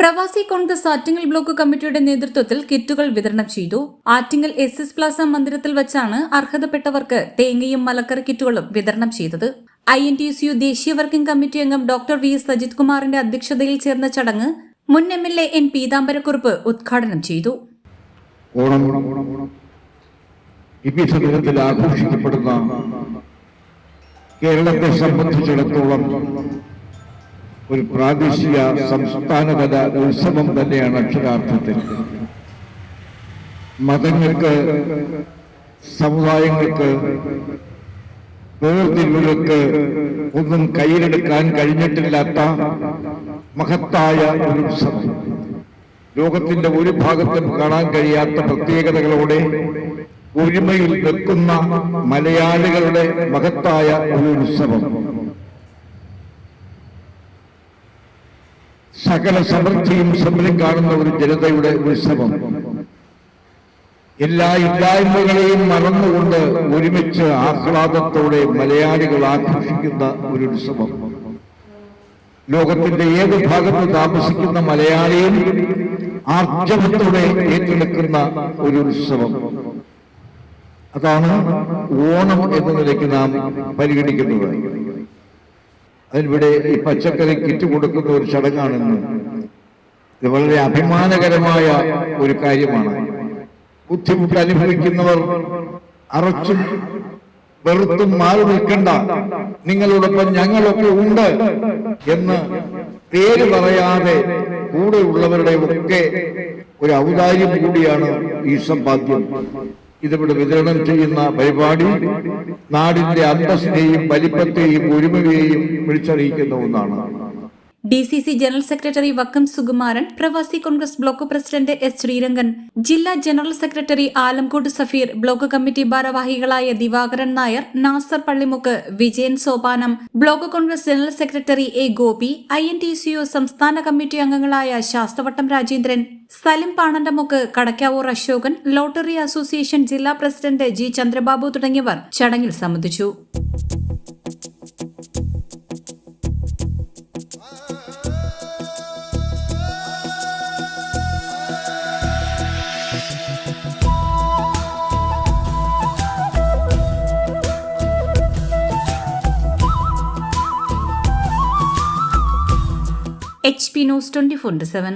പ്രവാസി കോൺഗ്രസ് ആറ്റിങ്ങൽ ബ്ലോക്ക് കമ്മിറ്റിയുടെ നേതൃത്വത്തിൽ കിറ്റുകൾ വിതരണം ചെയ്തു. ആറ്റിങ്ങൽ എസ് എസ് പ്ലാസ മന്ദിരത്തിൽ വച്ചാണ് അർഹതപ്പെട്ടവർക്ക് തേങ്ങയും മലക്കറി കിറ്റുകളും വിതരണം ചെയ്തത്. I N T S U ദേശീയ വർക്കിംഗ് കമ്മിറ്റി അംഗം ഡോക്ടർ വി എസ് സജിത് കുമാറിന്റെ അധ്യക്ഷതയിൽ ചേർന്ന ചടങ്ങ് മുൻ M L A N Peethambarakurup ഉദ്ഘാടനം ചെയ്തു. ഓണം ഈ കേരളത്തെ സംബന്ധിച്ചിടത്തോളം ഒരു പ്രാദേശിക സംസ്ഥാനതല ഉത്സവം തന്നെയാണ് അക്ഷരാർത്ഥത്തിൽ. മതങ്ങൾക്ക് സമുദായങ്ങൾക്ക് വേർതിരിവുകൾക്ക് ഒന്നും കയ്യിലെടുക്കാൻ കഴിഞ്ഞിട്ടില്ലാത്ത മഹത്തായ ഒരു ഉത്സവം. ലോകത്തിന്റെ ഒരു ഭാഗത്തും കാണാൻ കഴിയാത്ത പ്രത്യേകതകളോടെ ഒരുമയിൽ നിൽക്കുന്ന മലയാളികളുടെ മഹത്തായ ഒരു ഉത്സവം. സകല സമൃദ്ധിയും സമരം കാണുന്ന ഒരു ജനതയുടെ ഉത്സവം. എല്ലാ ഇല്ലായ്മകളെയും മറന്നുകൊണ്ട് ഒരുമിച്ച് ആഹ്ലാദത്തോടെ മലയാളികൾ ആഘോഷിക്കുന്ന ഒരു ഉത്സവം. ലോകത്തിന്റെ ഏത് ഭാഗത്ത് താമസിക്കുന്ന മലയാളിയും ആർജവത്തോടെ ഏറ്റെടുക്കുന്ന ഒരു ഉത്സവം. അതാണ് ഓണം എന്ന നിലയ്ക്ക് നാം പരിഗണിക്കുന്നത്. അതിനിവിടെ ഈ പച്ചക്കറി കിറ്റ് കൊടുക്കുന്ന ഒരു ചടങ്ങാണെന്ന്. ഇത് വളരെ അഭിമാനകരമായ ഒരു കാര്യമാണ്. ബുദ്ധിമുട്ട് അനുഭവിക്കുന്നവർ അറച്ചും വെറുത്തും മാറി നിൽക്കണ്ട. നിങ്ങളോടൊപ്പം ഞങ്ങളൊക്കെ ഉണ്ട് എന്ന് പേര് പറയാതെ കൂടെ ഉള്ളവരുടെ ഒക്കെ ഒരു ഔദാര്യം കൂടിയാണ് ഈ സമ്പാദ്യം. ഇതിവിടെ വിതരണം ചെയ്യുന്ന പരിപാടി നാടിന്റെ അന്തസ്സിനെയും വലിപ്പത്തെയും ഒരുമയെയും വിളിച്ചറിയിക്കുന്ന ഒന്നാണ്. D C C general secretary Vakkom Sukumaran പ്രവാസി Congress block president S Sreerangan ജില്ലാ general secretary Alamcode Safeer block committee ഭാരവാഹികളായ Divakaran Nair Nasar Pallimukku Vijayan Sopanam block Congress general secretary A Gopi I N T സംസ്ഥാന കമ്മിറ്റി അംഗങ്ങളായ Sasthavattom Rajendran Salim Panandamukku Kadakkavoor Ashokan lottery association ജില്ലാ president G Chandrababu തുടങ്ങിയവർ ചടങ്ങിൽ സംബന്ധിച്ചു. H P news twenty four seven